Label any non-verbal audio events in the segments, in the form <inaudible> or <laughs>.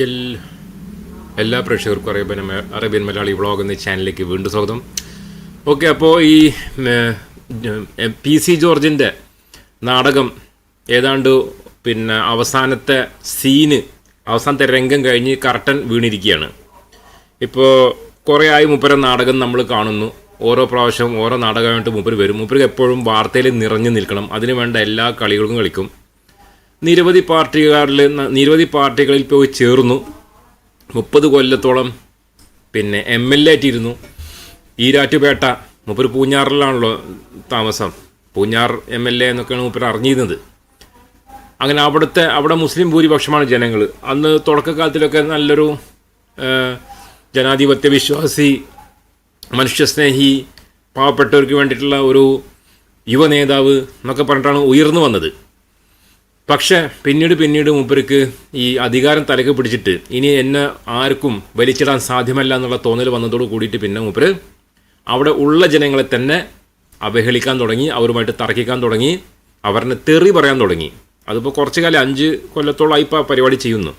എല്ലാ പ്രേക്ഷകർക്കും Arabian Arabian Malayali vlog എന്ന ചാനലിലേക്ക് വീണ്ടും സ്വാഗതം. ഓക്കെ അപ്പോൾ ഈ പി സി ജോർജിന്റെ നാടകം ഏതാണ്ട് പിന്നെ അവസാനത്തെ സീന് അവസാനത്തെ രംഗം കഴിഞ്ഞ് കർട്ടൻ വീണിരിക്കുകയാണ്. ഇപ്പോൾ കുറേ ആയി മുപ്പര നാടകം നമ്മൾ കാണുന്നു. ഓരോ പ്രാവശ്യവും ഓരോ നാടകമായിട്ട് മൂപ്പര് വരും. മൂപ്പർക്ക് എപ്പോഴും വാർത്തയിൽ നിറഞ്ഞു നിൽക്കണം. അതിനു വേണ്ട എല്ലാ കളികൾക്കും കളിക്കും. നിരവധി പാർട്ടികളിൽ നിരവധി പാർട്ടികളിൽ പോയി ചേർന്നു. മുപ്പത് കൊല്ലത്തോളം പിന്നെ എം എൽ എ ആയിട്ടിരുന്നു. ഈരാറ്റുപേട്ട മുപ്പർ പൂഞ്ഞാറിലാണല്ലോ താമസം. പൂഞ്ഞാർ എം എൽ എ എന്നൊക്കെയാണ് മുപ്പർ അറിഞ്ഞിരുന്നത്. അങ്ങനെ അവിടുത്തെ അവിടെ മുസ്ലിം ഭൂരിപക്ഷമാണ് ജനങ്ങൾ അന്ന് തുടക്കകാലത്തിലൊക്കെ നല്ലൊരു ജനാധിപത്യ വിശ്വാസി മനുഷ്യസ്നേഹി പാവപ്പെട്ടവർക്ക് വേണ്ടിയിട്ടുള്ള ഒരു യുവ നേതാവ് എന്നൊക്കെ പറഞ്ഞിട്ടാണ് ഉയർന്നു വന്നത്. പക്ഷേ പിന്നീട് പിന്നീട് മൂപ്പർക്ക് ഈ അധികാരം തലക്ക് പിടിച്ചിട്ട് ഇനി എന്നെ ആർക്കും വലിച്ചിടാൻ സാധ്യമല്ല എന്നുള്ള തോന്നൽ വന്നതോട് കൂടിയിട്ട് പിന്നെ മൂപ്പർ അവിടെ ഉള്ള ജനങ്ങളെ തന്നെ അവഹേളിക്കാൻ തുടങ്ങി അവരുമായിട്ട് തർക്കിക്കാൻ തുടങ്ങി അവരെ തെറി പറയാൻ തുടങ്ങി. അതിപ്പോൾ കുറച്ച് കാലം അഞ്ച് കൊല്ലത്തോളമായി ഇപ്പോൾ പരിപാടി ചെയ്യുന്നു.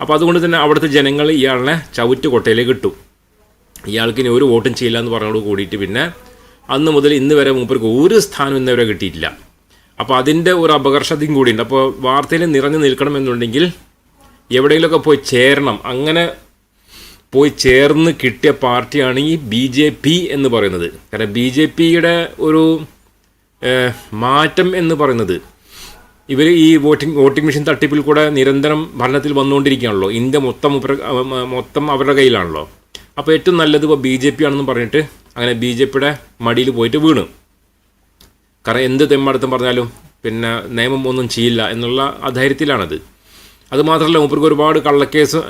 അപ്പോൾ അതുകൊണ്ട് തന്നെ അവിടുത്തെ ജനങ്ങൾ ഇയാളിനെ ചവിറ്റ് കൊട്ടയിലേക്ക് ഇട്ടു. ഇയാൾക്ക് ഇനി ഒരു വോട്ടും ചെയ്യില്ല എന്ന് പറഞ്ഞോട് കൂടിയിട്ട് പിന്നെ അന്ന് മുതൽ ഇന്ന് വരെ മൂപ്പർക്ക് ഒരു സ്ഥാനം ഇന്നവരെ കിട്ടിയിട്ടില്ല. അപ്പോൾ അതിന്റെ ഒരു അപകർഷതയും കൂടിയുണ്ട്. അപ്പോൾ വാർത്തയിൽ നിറഞ്ഞു നിൽക്കണമെന്നുണ്ടെങ്കിൽ എവിടെയെങ്കിലുമൊക്കെ പോയി ചേരണം. അങ്ങനെ പോയി ചേർന്ന് കിട്ടിയ പാർട്ടിയാണ് ഈ ബി ജെ പി എന്ന് പറയുന്നത്. കാരണം ബി ജെ പിയുടെ ഒരു മാറ്റം എന്ന് പറയുന്നത് ഇവർ ഈ വോട്ടിംഗ് വോട്ടിംഗ് മെഷീൻ തട്ടിപ്പിൽ കൂടെ നിരന്തരം ഭരണത്തിൽ വന്നുകൊണ്ടിരിക്കുകയാണല്ലോ. ഇന്ത്യ മൊത്തം മൊത്തം അവരുടെ കയ്യിലാണല്ലോ. അപ്പോൾ ഏറ്റവും നല്ലത് ഇപ്പോൾ ബി ജെ പി ആണെന്ന് പറഞ്ഞിട്ട് അങ്ങനെ ബി ജെ പിയുടെ മടിയിൽ പോയിട്ട് വീണു. കാരണം എന്ത് തെമ്മടുത്തും പറഞ്ഞാലും പിന്നെ നിയമം ഒന്നും ചെയ്യില്ല എന്നുള്ള അധൈര്യത്തിലാണത്. അത് മാത്രമല്ല മൂപ്പർക്ക് ഒരുപാട് കള്ളക്കേസ്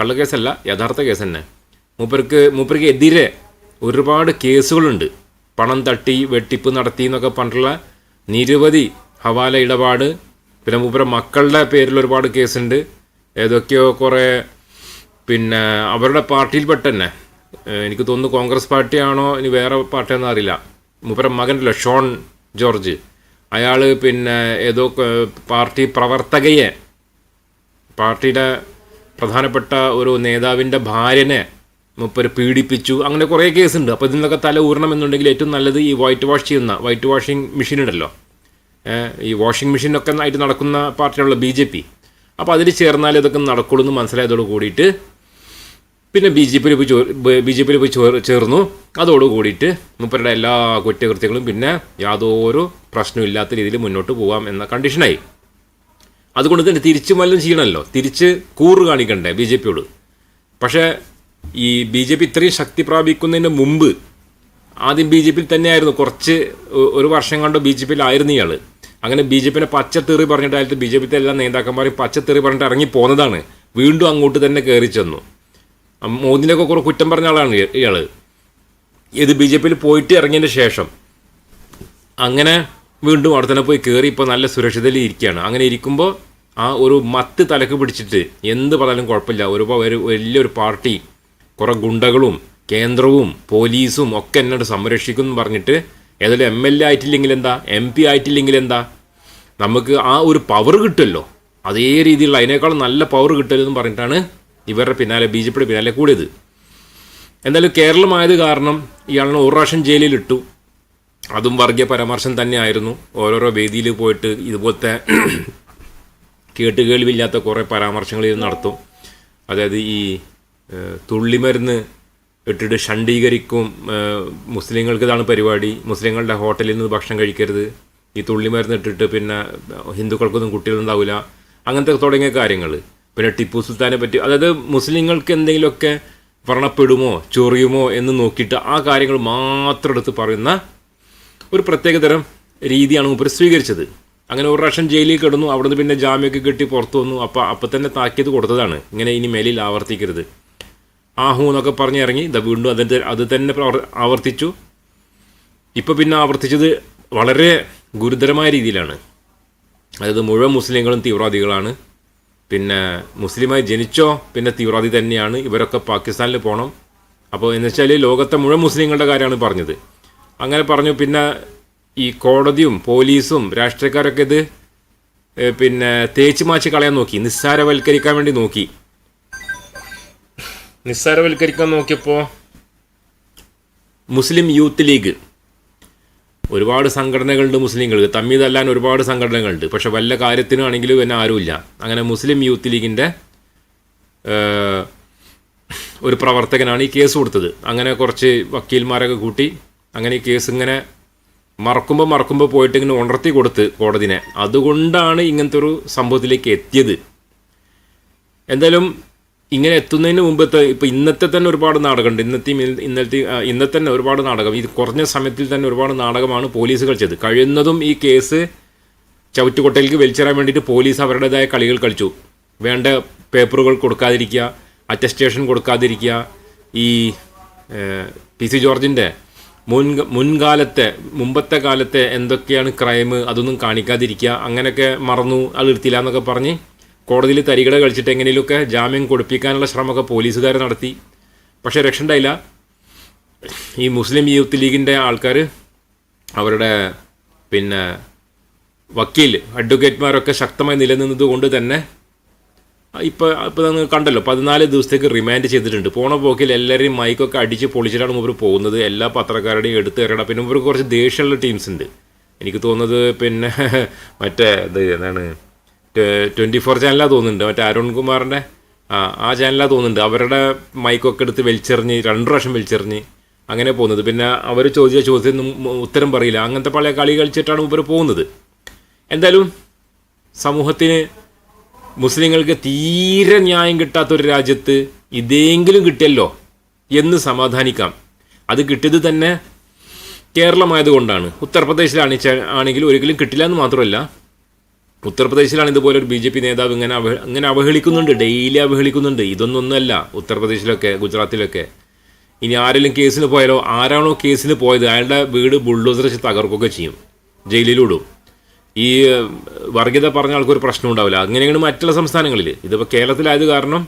കള്ളക്കേസല്ല യഥാർത്ഥ കേസ് തന്നെ. മൂപ്പർക്ക് മൂപ്പർക്ക് എതിരെ ഒരുപാട് കേസുകളുണ്ട്. പണം തട്ടി വെട്ടിപ്പ് നടത്തി എന്നൊക്കെ പറഞ്ഞിട്ടുള്ള നിരവധി ഹവാല ഇടപാട്. പിന്നെ മൂപ്പര മക്കളുടെ പേരിൽ ഒരുപാട് കേസുണ്ട്. ഏതൊക്കെയോ കുറേ പിന്നെ അവരുടെ പാർട്ടിയിൽപ്പെട്ട തന്നെ. എനിക്ക് തോന്നുന്നു കോൺഗ്രസ് പാർട്ടിയാണോ ഇനി വേറെ പാർട്ടിയാണെന്ന് അറിയില്ല മൂപ്പര മകനല്ലോ ഷോൺ ജോർജ്. അയാൾ പിന്നെ ഏതോ പാർട്ടി പ്രവർത്തകയെ പാർട്ടിയുടെ പ്രധാനപ്പെട്ട ഒരു നേതാവിന്റെ ഭാര്യനെ മുപ്പര് പീഡിപ്പിച്ചു. അങ്ങനെ കുറേ കേസുണ്ട്. അപ്പോൾ ഇതിൽ തല തല ഊരണമെന്നുണ്ടെങ്കിൽ ഏറ്റവും നല്ലത് ഈ വൈറ്റ് വാഷ് ചെയ്യുന്ന വൈറ്റ് വാഷിംഗ് മെഷീൻ ഉണ്ടല്ലോ. ഈ വാഷിംഗ് മെഷീനൊക്കെ ആയിട്ട് നടക്കുന്ന പാർട്ടിയുള്ള ബി ജെ പി. അപ്പോൾ അതിൽ ചേർന്നാൽ ഇതൊക്കെ നടക്കുള്ളൂ എന്ന് മനസ്സിലായതോട് കൂടിയിട്ട് പിന്നെ ബി ജെ പിയിൽ പോയി ബി ജെ പിയിൽ പോയി ചേർന്നു. അതോട് കൂടിയിട്ട് മൂപ്പരുടെ എല്ലാ കുറ്റകൃത്യങ്ങളും പിന്നെ യാതൊരു പ്രശ്നവും ഇല്ലാത്ത രീതിയിൽ മുന്നോട്ട് പോകാം എന്ന കണ്ടീഷനായി. അതുകൊണ്ട് തന്നെ തിരിച്ചു വല്ലതും ചെയ്യണമല്ലോ തിരിച്ച് കൂറ് കാണിക്കണ്ടേ ബി ജെ പിയോട്. പക്ഷേ ഈ ബി ജെ പി ഇത്രയും ശക്തി പ്രാപിക്കുന്നതിന് മുമ്പ് ആദ്യം ബി ജെ പിയിൽ തന്നെയായിരുന്നു. കുറച്ച് ഒരു വർഷം കണ്ടോ ബി ജെ പിയിലായിരുന്നു ഇയാൾ അങ്ങനെ ബി ജെ പിനെ പച്ചത്തെറി പറഞ്ഞിട്ടായിട്ട് ബി ജെ പിത്തെ എല്ലാ നേതാക്കന്മാരും പച്ചത്തെറി പറഞ്ഞിട്ട് ഇറങ്ങി പോന്നതാണ്. വീണ്ടും അങ്ങോട്ട് തന്നെ കയറി ചെന്നു. മോദിനെയൊക്കെ കുറേ കുറ്റം പറഞ്ഞ ആളാണ് ഇയാൾ ഇത് ബി ജെ പിയിൽ പോയിട്ട് ഇറങ്ങിയതിന് ശേഷം അങ്ങനെ വീണ്ടും അവിടെ തന്നെ പോയി കയറി ഇപ്പോൾ നല്ല സുരക്ഷിതയിൽ ഇരിക്കുകയാണ്. അങ്ങനെ ഇരിക്കുമ്പോൾ ആ ഒരു മത്ത് തലക്ക് പിടിച്ചിട്ട് എന്ത് പറഞ്ഞാലും കുഴപ്പമില്ല. ഒരു ഒരു വലിയൊരു പാർട്ടി കുറേ ഗുണ്ടകളും കേന്ദ്രവും പോലീസും ഒക്കെ എന്നോട് സംരക്ഷിക്കും എന്ന് പറഞ്ഞിട്ട് ഏതൊരു എം എൽ എ ആയിട്ടില്ലെങ്കിൽ എന്താ? എം പി ആയിട്ടില്ലെങ്കിൽ എന്താ? നമുക്ക് ആ ഒരു പവർ കിട്ടുമല്ലോ. അതേ രീതിയിലുള്ള അതിനേക്കാളും നല്ല പവർ കിട്ടുമല്ലോ എന്ന് പറഞ്ഞിട്ടാണ് ഇവരുടെ പിന്നാലെ ബി ജെ പിയുടെ പിന്നാലെ കൂടിയത്. എന്തായാലും കേരളമായത് കാരണം ഇയാളിനെ ഒരു പ്രാവശ്യം ജയിലിലിട്ടു. അതും വർഗീയ പരാമർശം തന്നെയായിരുന്നു. ഓരോരോ വേദിയിൽ പോയിട്ട് ഇതുപോലത്തെ കേട്ടുകേൾവില്ലാത്ത കുറേ പരാമർശങ്ങൾ ഇത് നടത്തും. അതായത് ഈ തുള്ളിമരുന്ന് ഇട്ടിട്ട് ഷണ്ടീകരിക്കും മുസ്ലിങ്ങൾക്ക് ഇതാണ് പരിപാടി. മുസ്ലിങ്ങളുടെ ഹോട്ടലിൽ നിന്ന് ഭക്ഷണം കഴിക്കരുത്. ഈ തുള്ളിമരുന്ന് ഇട്ടിട്ട് പിന്നെ ഹിന്ദുക്കൾക്കൊന്നും കുട്ടികളുണ്ടാവില്ല. അങ്ങനത്തെ തുടങ്ങിയ കാര്യങ്ങൾ പിന്നെ ടിപ്പു സുൽത്താനെ പറ്റി. അതായത് മുസ്ലിങ്ങൾക്ക് എന്തെങ്കിലുമൊക്കെ വ്രണപ്പെടുമോ ചൊറിയുമോ എന്ന് നോക്കിയിട്ട് ആ കാര്യങ്ങൾ മാത്രം എടുത്ത് പറയുന്ന ഒരു പ്രത്യേകതരം രീതിയാണ് മൂപ്പർ സ്വീകരിച്ചത്. അങ്ങനെ ഒരു പ്രാവശ്യം ജയിലിൽ കിടന്നു അവിടുന്ന് പിന്നെ ജാമ്യമൊക്കെ കിട്ടി പുറത്തു വന്നു. അപ്പോൾ അപ്പം തന്നെ താക്കിയത് കൊടുത്തതാണ്. ഇങ്ങനെ ഇനി മേലിൽ ആവർത്തിക്കരുത്. ആഹൂ എന്നൊക്കെ പറഞ്ഞ് ഇറങ്ങി. വീണ്ടും അതിന്റെ അത് തന്നെ ആവർത്തിച്ചു. ഇപ്പോൾ പിന്നെ ആവർത്തിച്ചത് വളരെ ഗുരുതരമായ രീതിയിലാണ്. അതായത് മുഴുവൻ മുസ്ലിങ്ങളും തീവ്രവാദികളാണ്. പിന്നെ മുസ്ലിമായി ജനിച്ചോ പിന്നെ തീവ്രവാദി തന്നെയാണ് ഇവരൊക്കെ പാകിസ്ഥാനിൽ പോകണം അപ്പോൾ എന്ന് വെച്ചാൽ ലോകത്തെ മുഴുവൻ മുസ്ലിങ്ങളുടെ കാര്യമാണ് പറഞ്ഞത്. അങ്ങനെ പറഞ്ഞു പിന്നെ ഈ കോടതിയും പോലീസും രാഷ്ട്രീയക്കാരൊക്കെ ഇത് പിന്നെ തേച്ച് മാച്ച് കളയാൻ നോക്കി നിസ്സാരവൽക്കരിക്കാൻ വേണ്ടി നോക്കി. നിസ്സാരവൽക്കരിക്കാൻ നോക്കിയപ്പോൾ മുസ്ലിം യൂത്ത് ലീഗ് ഒരുപാട് സംഘടനകളുണ്ട് മുസ്ലിങ്ങൾക്ക് തമ്മി തല്ലാൻ ഒരുപാട് സംഘടനകളുണ്ട്. പക്ഷെ വല്ല കാര്യത്തിനാണെങ്കിലും പിന്നെ ആരുമില്ല. അങ്ങനെ മുസ്ലിം യൂത്ത് ലീഗിന്റെ ഒരു പ്രവർത്തകനാണ് ഈ കേസ് കൊടുത്തത്. അങ്ങനെ കുറച്ച് വക്കീൽമാരൊക്കെ കൂട്ടി അങ്ങനെ ഈ കേസ് ഇങ്ങനെ മറക്കുമ്പോൾ മറക്കുമ്പോൾ പോയിട്ട് ഇങ്ങനെ ഉണർത്തി കൊടുത്ത് കോടതിനെ. അതുകൊണ്ടാണ് ഇങ്ങനത്തെ ഒരു സംഭവത്തിലേക്ക് എത്തിയത്. എന്തായാലും ഇങ്ങനെ എത്തുന്നതിന് മുമ്പത്തെ ഇപ്പോൾ ഇന്നത്തെ തന്നെ ഒരുപാട് നാടകമുണ്ട്. ഇന്നത്തെയും ഇന്നത്തെ ഇന്നത്തെ തന്നെ ഒരുപാട് നാടകം. ഇത് കുറഞ്ഞ സമയത്തിൽ തന്നെ ഒരുപാട് നാടകമാണ് പോലീസ് കളിച്ചത് കഴിയുന്നതും ഈ കേസ് ചവിറ്റുകൊട്ടയിലേക്ക് വലിച്ചെറാൻ വേണ്ടിയിട്ട് പോലീസ് അവരുടേതായ കളികൾ കളിച്ചു. വേണ്ട പേപ്പറുകൾ കൊടുക്കാതിരിക്കുക അറ്റസ്റ്റേഷൻ കൊടുക്കാതിരിക്കുക. ഈ പി സി ജോർജിന്റെ മുൻ മുൻകാലത്തെ മുമ്പത്തെ കാലത്തെ എന്തൊക്കെയാണ് ക്രൈം അതൊന്നും കാണിക്കാതിരിക്കുക അങ്ങനെയൊക്കെ മറന്നു അത് എടുത്തില്ല എന്നൊക്കെ പറഞ്ഞ് കോടതിയിൽ തരികട കളിച്ചിട്ട് എങ്ങനെയൊക്കെ ജാമ്യം കൊടുപ്പിക്കാനുള്ള ശ്രമമൊക്കെ പോലീസുകാർ നടത്തി. പക്ഷേ രക്ഷ ഉണ്ടായില്ല ഈ മുസ്ലിം യൂത്ത് ലീഗിന്റെ ആൾക്കാർ അവരുടെ പിന്നെ വക്കീൽ അഡ്വക്കേറ്റ്മാരൊക്കെ ശക്തമായി നിലനിന്നത് കൊണ്ട് തന്നെ ഇപ്പോൾ ഇപ്പോൾ നിങ്ങൾ കണ്ടല്ലോ. പതിനാല് ദിവസത്തേക്ക് റിമാൻഡ് ചെയ്തിട്ടുണ്ട്. പോണ പോക്കിൽ എല്ലാവരെയും മൈക്കൊക്കെ അടിച്ച് പൊളിച്ചിട്ടാണ് മുമ്പ് പോകുന്നത്. എല്ലാ പത്രക്കാരുടെയും എടുത്ത് തരണം പിന്നെ മുമ്പ് കുറച്ച് ദേഷ്യമുള്ള ടീംസ് ഉണ്ട്. എനിക്ക് തോന്നുന്നത് പിന്നെ <laughs> മറ്റേ ഇത് എന്താണ് ട്വന്റി ഫോർ ചാനലാണ് തോന്നുന്നുണ്ട്. മറ്റേ അരുൺ കുമാറിന്റെ ആ ആ ചാനലാണ് തോന്നുന്നുണ്ട്. അവരുടെ മൈക്കൊക്കെ എടുത്ത് വലിച്ചെറിഞ്ഞ് രണ്ട് പ്രാവശ്യം വലിച്ചെറിഞ്ഞ് അങ്ങനെ പോകുന്നത്. പിന്നെ അവർ ചോദിച്ച ചോദ്യത്തിന് ഉത്തരം പറയില്ല. അങ്ങനത്തെ പല കളി കളിച്ചിട്ടാണ് ഇവർ പോകുന്നത്. എന്തായാലും സമൂഹത്തിന് മുസ്ലിങ്ങൾക്ക് തീരെ ന്യായം കിട്ടാത്തൊരു രാജ്യത്ത് ഇതെങ്കിലും കിട്ടിയല്ലോ എന്ന് സമാധാനിക്കാം. അത് കിട്ടിയത് തന്നെ കേരളമായതുകൊണ്ടാണ് ഉത്തർപ്രദേശിലാണ് ആണെങ്കിൽ ഒരിക്കലും കിട്ടില്ല എന്ന് മാത്രമല്ല ഉത്തർപ്രദേശിലാണ് ഇതുപോലെ ഒരു ബി ജെ പി നേതാവ് ഇങ്ങനെ അവഹ ഇങ്ങനെ അവഹേളിക്കുന്നുണ്ട്. ഡെയിലി അവഹേളിക്കുന്നുണ്ട്. ഇതൊന്നും ഒന്നുമല്ല ഉത്തർപ്രദേശിലൊക്കെ ഗുജറാത്തിലൊക്കെ. ഇനി ആരെങ്കിലും കേസിന് പോയാലോ ആരാണോ കേസിന് പോയത് അയാളുടെ വീട് ബുൾഡോസർ വെച്ച് തകർക്കുകയൊക്കെ ചെയ്യും. ജയിലിലൂടും. ഈ വർഗീയത പറഞ്ഞ ആൾക്കൊരു പ്രശ്നം ഉണ്ടാവില്ല അങ്ങനെയാണ് മറ്റുള്ള സംസ്ഥാനങ്ങളിൽ. ഇതിപ്പോൾ കേരളത്തിലായത് കാരണം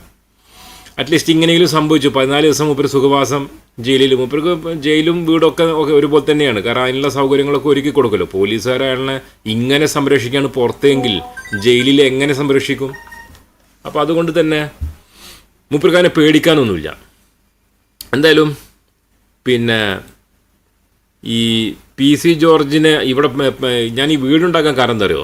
അറ്റ്ലീസ്റ്റ് ഇങ്ങനെയെങ്കിലും സംഭവിച്ചു. പതിനാല് ദിവസം മുപ്പര് സുഖവാസം ജയിലിൽ മുപ്പർക്ക് ജയിലും വീടൊക്കെ ഒരുപോലെ തന്നെയാണ്. കാരണം അതിനുള്ള സൗകര്യങ്ങളൊക്കെ ഒരുക്കി കൊടുക്കല്ലോ. പോലീസുകാർ ഇങ്ങനെ സംരക്ഷിക്കുകയാണ് പുറത്തെങ്കിൽ ജയിലിൽ എങ്ങനെ സംരക്ഷിക്കും? അപ്പോൾ അതുകൊണ്ട് തന്നെ മുപ്പർക്കാനെ പേടിക്കാനൊന്നുമില്ല. എന്തായാലും പിന്നെ ഈ പി സി ജോർജിനെ ഇവിടെ ഞാൻ ഈ വീടുണ്ടാക്കാൻ കാരണം എന്താ അറിയോ?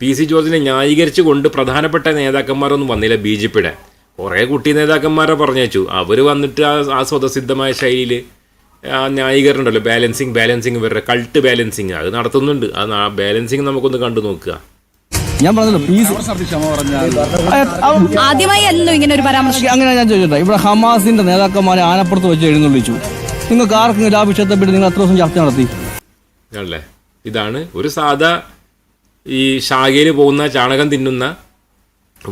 പി സി ജോർജിനെ ന്യായീകരിച്ചുകൊണ്ട് പ്രധാനപ്പെട്ട നേതാക്കന്മാരൊന്നും വന്നില്ല ബി ജെ പിയുടെ. കുറേ കുട്ടി നേതാക്കന്മാരെ പറഞ്ഞയച്ചു. അവർ വന്നിട്ട് ആ ആ സ്വതസിദ്ധമായ ശൈലിയിൽ ആ ന്യായീകരണം ഉണ്ടല്ലോ ബാലൻസിങ് ബാലൻസിങ് ഇവരുടെ കൾട്ട് ബാലൻസിങ്. അത് നടത്തുന്നുണ്ട്. ആ ബാലൻസിങ് നമുക്കൊന്ന് കണ്ടു നോക്കുക. ഞാൻ പറഞ്ഞല്ലോ പീസ് ആദ്യമായി ഇങ്ങനെ ഒരു പരാമർശം. അങ്ങനെ ഞാൻ ചോദിച്ചോട്ടെ ഇവിടെ ഹമാസിന്റെ നേതാക്കന്മാരെ ആനപ്പുറത്ത് വെച്ച് എഴുന്നള്ളിച്ചു. നിങ്ങൾക്ക് ആർക്കെങ്കിലും ആ വിഷയത്തെ പറ്റി നിങ്ങൾ എത്ര ദിവസം ചർച്ച നടത്തി? ആണല്ലേ ഇതാണ് ഒരു സാധാ ഈ ശാഖയിൽ പോകുന്ന ചാണകം തിന്നുന്ന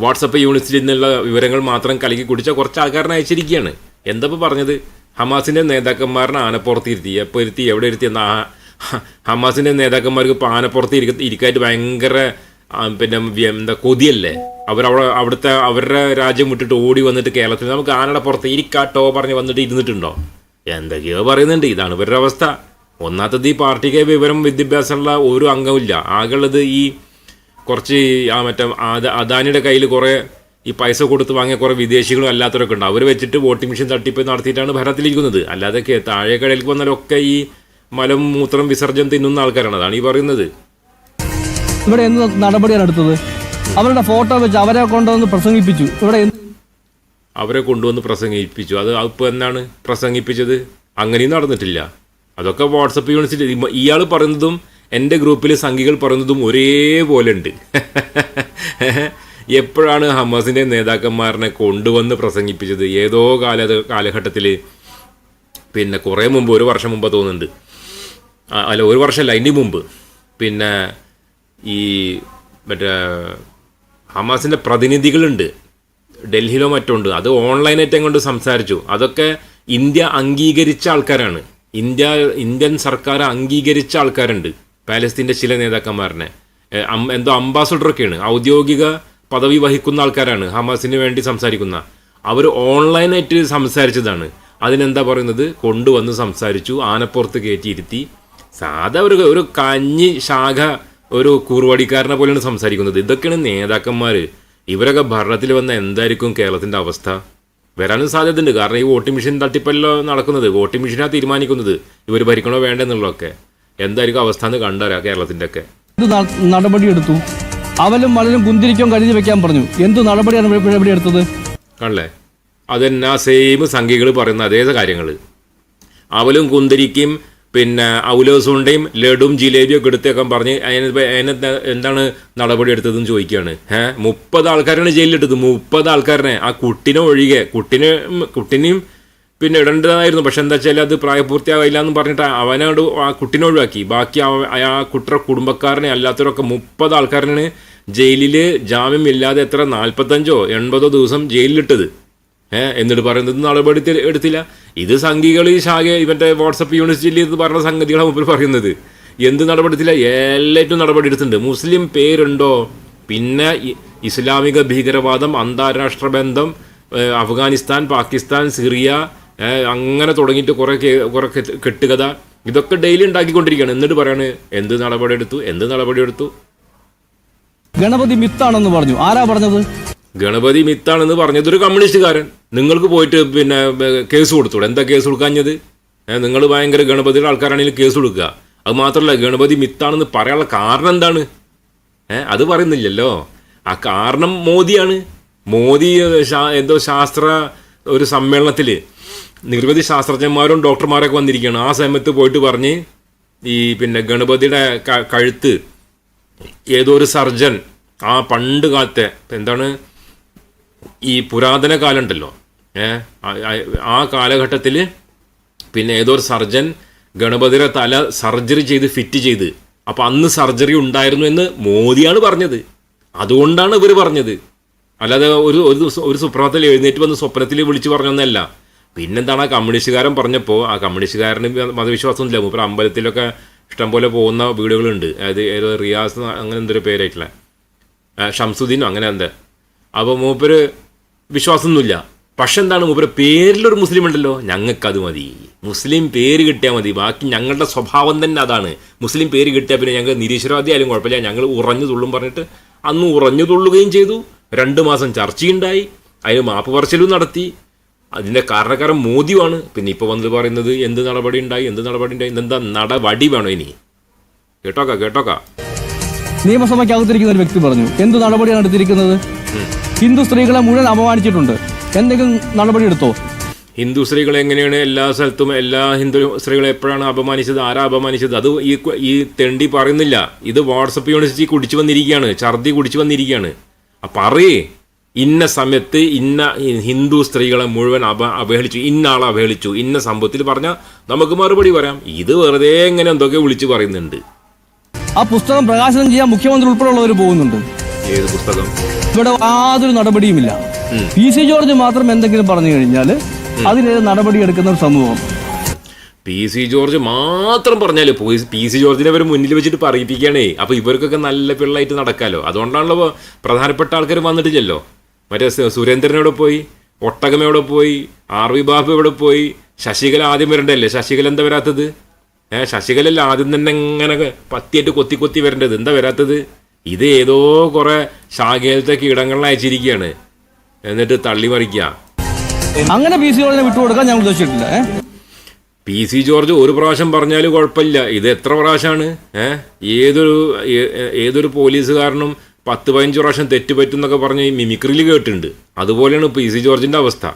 വാട്സപ്പ് യൂണിറ്റിൽ നിന്നുള്ള വിവരങ്ങൾ മാത്രം കലക്കി കുടിച്ച കുറച്ച് ആൾക്കാരനെ അയച്ചിരിക്കുകയാണ്. എന്താ ഇപ്പോൾ പറഞ്ഞത്? ഹമാസിന്റെ നേതാക്കന്മാരനെ ആനപ്പുറത്തിരുത്തി. എപ്പോൾ ഇരുത്തി? എവിടെ ഇരുത്തി? എന്നാ ഹമാസിന്റെ നേതാക്കന്മാർക്ക് ഇപ്പോൾ ആനപ്പുറത്ത് ഇരിക്ക ഇരിക്കായിട്ട് ഭയങ്കര പിന്നെ എന്താ കൊതിയല്ലേ? അവരവിടെ അവിടുത്തെ അവരുടെ രാജ്യം വിട്ടിട്ട് ഓടി വന്നിട്ട് കേരളത്തിൽ നമുക്ക് ആനയുടെ പുറത്ത് ഇരിക്കാട്ടോ പറഞ്ഞ് വന്നിട്ട് ഇരുന്നിട്ടുണ്ടോ? എന്തൊക്കെയോ പറയുന്നുണ്ട്. ഇതാണ് ഇവരുടെ അവസ്ഥ. ഒന്നാമത്തത് ഈ പാർട്ടിക്ക് വിവരം വിദ്യാഭ്യാസമുള്ള ഒരു അംഗമില്ല ആകെയുള്ളത് ഈ കുറച്ച് ആ മറ്റേ അദ- അദാനിയുടെ കയ്യിൽ കുറേ ഈ പൈസ കൊടുത്ത് വാങ്ങിയ കുറേ വിദേശികളും അല്ലാത്തവരൊക്കെ ഉണ്ട്. അവർ വെച്ചിട്ട് വോട്ടിംഗ് മെഷീൻ തട്ടിപ്പ് നടത്തിയിട്ടാണ് ഭരണത്തിലിരിക്കുന്നത്. അല്ലാതെ താഴെ കടയിലേക്ക് വന്നാലൊക്കെ ഈ മലം മൂത്രം വിസർജനം തിന്നുന്ന ആൾക്കാരാണ്. അതാണ് ഈ പറയുന്നത്. ഇവിടെ എന്ത് നടപടിയാണ് എടുത്തത്? അവരുടെ ഫോട്ടോ വെച്ച് അവരെ കൊണ്ടുവന്ന് പ്രസംഗിപ്പിച്ചു. ഇവിടെ അവരെ കൊണ്ടുവന്ന് പ്രസംഗിപ്പിച്ചു. അത് ഇപ്പോൾ എന്നാണ് പ്രസംഗിപ്പിച്ചത്? അങ്ങനെയും നടന്നിട്ടില്ല. അതൊക്കെ വാട്സപ്പ് യൂണിറ്റിൽ ഇയാൾ പറയുന്നതും എന്റെ ഗ്രൂപ്പിൽ സംഘികൾ പറയുന്നതും ഒരേപോലെ ഉണ്ട് <laughs> എപ്പോഴാണ് ഹമാസിന്റെ നേതാക്കന്മാരനെ കൊണ്ടുവന്ന് പ്രസംഗിപ്പിച്ചത്? ഏതോ കാല കാലഘട്ടത്തിൽ പിന്നെ കുറേ മുമ്പ് ഒരു വർഷം മുമ്പ് തോന്നുന്നുണ്ട്. അല്ല ഒരു വർഷമല്ല അതിന്റെ മുമ്പ്. പിന്നെ ഈ മറ്റേ ഹമാസിന്റെ പ്രതിനിധികളുണ്ട്. ഡൽഹിയിലോ മറ്റോ ഉണ്ട്. അത് ഓൺലൈനായിട്ട് അങ്ങോട്ട് സംസാരിച്ചു. അതൊക്കെ ഇന്ത്യ അംഗീകരിച്ച ആൾക്കാരാണ്. ഇന്ത്യ ഇന്ത്യൻ സർക്കാർ അംഗീകരിച്ച ആൾക്കാരുണ്ട്. പാലസ്തീന്റെ ചില നേതാക്കന്മാരനെ. എന്തോ അംബാസഡറൊക്കെയാണ്. ഔദ്യോഗിക പദവി വഹിക്കുന്ന ആൾക്കാരാണ്. ഹമാസിന് വേണ്ടി സംസാരിക്കുന്ന. അവർ ഓൺലൈനായിട്ട് സംസാരിച്ചതാണ്. അതിനെന്താ പറയുന്നത്? കൊണ്ടുവന്ന് സംസാരിച്ചു ആനപ്പുറത്ത് കയറ്റിയിരുത്തി. സാധാ ഒരു ഒരു കഞ്ഞി ശാഖ ഒരു കൂറുവാടിക്കാരനെ പോലെയാണ് സംസാരിക്കുന്നത്. ഇതൊക്കെയാണ് നേതാക്കന്മാർ ഇവരൊക്കെ ഭരണത്തിൽ വന്ന എന്തായിരിക്കും കേരളത്തിന്റെ അവസ്ഥ? വരാനും സാധ്യതയുണ്ട്. കാരണം ഈ വോട്ടിംഗ് മെഷീൻ തട്ടിപ്പല്ലോ നടക്കുന്നത്. വോട്ടിംഗ് മെഷീനാണ് തീരുമാനിക്കുന്നത്. ഇവർ ഭരിക്കണോ വേണ്ടെന്നുള്ളതൊക്കെ. എന്തായിരിക്കും അവസ്ഥ എന്ന് കണ്ടറിയാം കേരളത്തിന്റെ ഒക്കെ നടപടിയെടുത്തു അവലും വളരും കുന്തിരിക്കും കരുതി വെക്കാൻ പറഞ്ഞു. എന്ത് നടപടിയാണ് ഇവിടെ എടുത്തത്? കണ്ടല്ലേ അതെന്നാ സെയിം സംഖ്യകൾ പറയുന്ന അതേ കാര്യങ്ങൾ. അവലും കുന്തിരിക്കും പിന്നെ ഔലോസുണ്ടയും ലഡും ജിലേബിയും ഒക്കെ എടുത്തേക്കാൻ പറഞ്ഞ് അതിന് അതിന് എന്താ- എന്താണ് നടപടി എടുത്തതെന്ന് ചോദിക്കുകയാണ്. ഏഹ് മുപ്പത് ആൾക്കാരാണ് ജയിലിലിട്ടത് മുപ്പത് ആൾക്കാരനെ ആ കുട്ടിനെ ഒഴികെ കുട്ടിനെ കുട്ടിനെയും പിന്നെ ഇടേണ്ടതായിരുന്നു. പക്ഷെ എന്താ വെച്ചാൽ അത് പ്രായപൂർത്തിയാവില്ല എന്ന് പറഞ്ഞിട്ട് അവനോട് ആ കുട്ടിനെ ഒഴിവാക്കി. ബാക്കി ആ കുട്ടിയുടെ കുടുംബക്കാരനെ അല്ലാത്തവരൊക്കെ മുപ്പത് ആൾക്കാരനാണ് ജയിലിൽ ജാമ്യം ഇല്ലാതെ എത്ര? നാൽപ്പത്തഞ്ചോ എൺപതോ ദിവസം ജയിലിലിട്ടത്. ഏഹ് എന്നിട്ട് പറയുന്നത് നടപടി എടുത്തില്ല ഇത് സംഘികൾ ഈ ശാഖ ഇവന്റെ വാട്സപ്പ് യൂണിവേഴ്സിറ്റിയിൽ ഇത് പറഞ്ഞ സംഗതികളാണ് മുമ്പിൽ പറയുന്നത്. എന്ത് നടപടിത്തില്ല എല്ലാറ്റും നടപടി എടുത്തിട്ടുണ്ട്. മുസ്ലിം പേരുണ്ടോ? പിന്നെ ഇസ്ലാമിക ഭീകരവാദം അന്താരാഷ്ട്ര ബന്ധം അഫ്ഗാനിസ്ഥാൻ പാകിസ്ഥാൻ സിറിയ അങ്ങനെ തുടങ്ങിയിട്ട് കുറേ കുറെ കുറേ കെട്ട്- കെട്ടുകഥ ഇതൊക്കെ ഡെയിലി ഉണ്ടാക്കിക്കൊണ്ടിരിക്കുകയാണ്. എന്നിട്ട് പറയാണ് എന്ത് നടപടി എടുത്തു എന്ത് നടപടി എടുത്തു ഗണപതി മിത്താണെന്ന് പറഞ്ഞു. ആരാ പറഞ്ഞത്? ഗണപതി മിത്താണെന്ന് പറഞ്ഞത് ഒരു കമ്മ്യൂണിസ്റ്റുകാരൻ. നിങ്ങൾക്ക് പോയിട്ട് പിന്നെ കേസ് കൊടുത്തൂടെ? എന്താ കേസ് കൊടുക്കാഞ്ഞത്? നിങ്ങൾ ഭയങ്കര ഗണപതിയുടെ ആൾക്കാരാണെങ്കിൽ കേസ് കൊടുക്കുക. അത് മാത്രമല്ല ഗണപതി മിത്താണെന്ന് പറയാനുള്ള കാരണം എന്താണ്? ഏഹ് അത് പറയുന്നില്ലല്ലോ. ആ കാരണം മോദിയാണ്. മോദി എന്തോ ശാസ്ത്ര ഒരു സമ്മേളനത്തിൽ നിരവധി ശാസ്ത്രജ്ഞന്മാരും ഡോക്ടർമാരൊക്കെ വന്നിരിക്കുകയാണ്. ആ സമയത്ത് പോയിട്ട് പറഞ്ഞ് ഈ പിന്നെ ഗണപതിയുടെ കഴുത്ത് ഏതോ ഒരു സർജൻ ആ പണ്ട് കാലത്തെ എന്താണ്? ഈ പുരാതന കാലം ഉണ്ടല്ലോ ആ- കാലഘട്ടത്തിൽ പിന്നെ ഏതോ ഒരു സർജൻ ഗണപതിയുടെ തല സർജറി ചെയ്ത് ഫിറ്റ് ചെയ്ത് അപ്പം അന്ന് സർജറി ഉണ്ടായിരുന്നു എന്ന് മോദിയാണ് പറഞ്ഞത്. അതുകൊണ്ടാണ് ഇവർ പറഞ്ഞത്. അല്ലാതെ ഒരു ഒരു ദിവസം ഒരു സുപ്രഭാതത്തിൽ എഴുന്നേറ്റ് വന്ന് സ്വപ്നത്തിൽ വിളിച്ചു പറഞ്ഞൊന്നല്ല പിന്നെന്താണ് ആ കമ്മ്യൂണിസ്റ്റുകാരൻ പറഞ്ഞപ്പോൾ ആ കമ്മ്യൂണിസ്റ്റുകാരന് മതവിശ്വാസമൊന്നുമില്ല മൂപ്പർ അമ്പലത്തിലൊക്കെ ഇഷ്ടംപോലെ പോകുന്ന വീടുകളുണ്ട്. അതായത് ഏതോ റിയാസ് അങ്ങനെ എന്തൊരു പേരായിട്ടുള്ള. ഷംസുദ്ദീനോ അങ്ങനെ എന്താ. അപ്പോൾ മൂപ്പര് വിശ്വാസമൊന്നുമില്ല പക്ഷെ എന്താണ് മൂപ്പര് പേരിലൊരു മുസ്ലിം ഉണ്ടല്ലോ? ഞങ്ങൾക്കത് മതി. മുസ്ലിം പേര് കിട്ടിയാൽ മതി. ബാക്കി ഞങ്ങളുടെ സ്വഭാവം തന്നെ അതാണ്. മുസ്ലിം പേര് കിട്ടിയാൽ പിന്നെ ഞങ്ങൾ നിരീശ്വരവാദി ആയാലും കുഴപ്പമില്ല. ഞങ്ങൾ ഉറഞ്ഞു തുള്ളും പറഞ്ഞിട്ട് അന്ന് ഉറഞ്ഞു തുള്ളുകയും ചെയ്തു. രണ്ട് മാസം ചർച്ചയുണ്ടായി. അതിന് മാപ്പ് പറച്ചിലും നടത്തി. അതിന്റെ കാരണക്കാരൻ മോദിയുമാണ്. പിന്നെ ഇപ്പോൾ വന്നത് പറയുന്നത് എന്ത് നടപടി ഉണ്ടായി എന്ത് നടപടി ഉണ്ടായി എന്താ നടപടി വേണോ ഇനി? കേട്ടോക്ക കേട്ടോക്ക. നിയമസഭയ്ക്കകത്തിരിക്കുന്ന ഒരു വ്യക്തി പറഞ്ഞു എന്ത് നടപടിയാണ് എടുത്തിരിക്കുന്നത്? ഹിന്ദു സ്ത്രീകളെ മുഴുവൻ അപമാനിച്ചിട്ടുണ്ട്. എന്തെങ്കിലും നടപടി എടുത്തോ? ഹിന്ദു സ്ത്രീകൾ എങ്ങനെയാണ് എല്ലാ സ്ഥലത്തും എല്ലാ ഹിന്ദു സ്ത്രീകളെ എപ്പോഴാണ് അപമാനിച്ചത് ആരാ അപമാനിച്ചത്? അത് ഈ ഈ തെണ്ടി പറയുന്നില്ല. ഇത് വാട്സപ്പ് യൂണിവേഴ്സിറ്റി കുടിച്ചു വന്നിരിക്കുകയാണ് ഛർദി കുടിച്ചു വന്നിരിക്കുകയാണ്. അപ്പം പറയേ. ഇന്ന സമയത്ത് ഇന്ന ഹിന്ദു സ്ത്രീകളെ മുഴുവൻ അപ അവഹേളിച്ചു ഇന്ന ആളെ അവഹേളിച്ചു ഇന്ന സംഭവത്തിൽ പറഞ്ഞാൽ നമുക്ക് മറുപടി പറയാം. ഇത് വെറുതെ എങ്ങനെ എന്തൊക്കെ വിളിച്ചു പറയുന്നുണ്ട്. ആ പുസ്തകം പ്രകാശനം ചെയ്യാൻ മുഖ്യമന്ത്രി ഉൾപ്പെടെയുള്ളവർ പോകുന്നുണ്ട്. ഏത് പുസ്തകം? ഇവിടെ യാതൊരു നടപടിയുമില്ല. പി സി ജോർജ് മാത്രം എന്തെങ്കിലും പറഞ്ഞു കഴിഞ്ഞാൽ അതിനെതിരെ നടപടി എടുക്കുന്ന ഒരു സമൂഹം? പി സി ജോർജ് മാത്രം പറഞ്ഞാൽ പി സി ജോർജിനെ അവർ മുന്നിൽ വെച്ചിട്ട് പറയിപ്പിക്കുകയാണേ. അപ്പോൾ ഇവർക്കൊക്കെ നല്ല പിള്ളായിട്ട് നടക്കാലോ. അതുകൊണ്ടാണല്ലോ പ്രധാനപ്പെട്ട ആൾക്കാർ വന്നിട്ടില്ലല്ലോ. മറ്റേ സുരേന്ദ്രനോട് പോയി? ഒട്ടകം എവിടെ പോയി? ആർ വി ബാബു എവിടെ പോയി? ശശികല ആദ്യം വരണ്ടല്ലേ? ശശികല എന്താ വരാത്തത്? ഏഹ് ശശികലല്ല ആദ്യം തന്നെ ഇങ്ങനെ പത്തിയായിട്ട് കൊത്തി കൊത്തി വരേണ്ടത്. എന്താ വരാത്തത്? ഇത് ഏതോ കുറെ ശാഖയിലത്തെ കീടങ്ങളിൽ അയച്ചിരിക്കുകയാണ് എന്നിട്ട് തള്ളി മറിക്കുക അങ്ങനെ പി സി ജോർജിനെ വിട്ടുകൊടുക്കാൻ ഞാൻ ഉദ്ദേശിച്ചിട്ടില്ല? പി സി ജോർജ് ഒരു പ്രാവശ്യം പറഞ്ഞാലും കുഴപ്പമില്ല. ഇത് എത്ര പ്രാവശ്യമാണ്? ഏഹ് ഏതൊരു ഏതൊരു പോലീസുകാരനും പത്ത് പതിനഞ്ച് പ്രാവശ്യം തെറ്റുപറ്റും എന്നൊക്കെ പറഞ്ഞ് ഈ മിമിക്രിയിൽ കേട്ടിട്ടുണ്ട്. അതുപോലെയാണ് ഇപ്പോൾ സി ജോർജിന്റെ അവസ്ഥ.